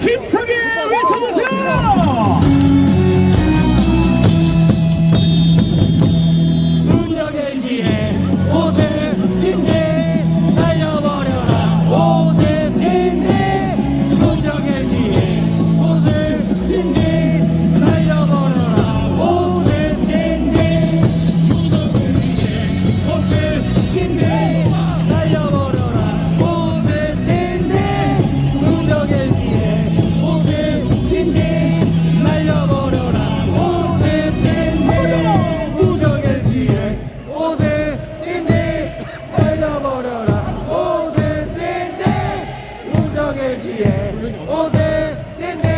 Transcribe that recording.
힘차게 외쳐주세요! 음력의 지혜 오세 Oze, dende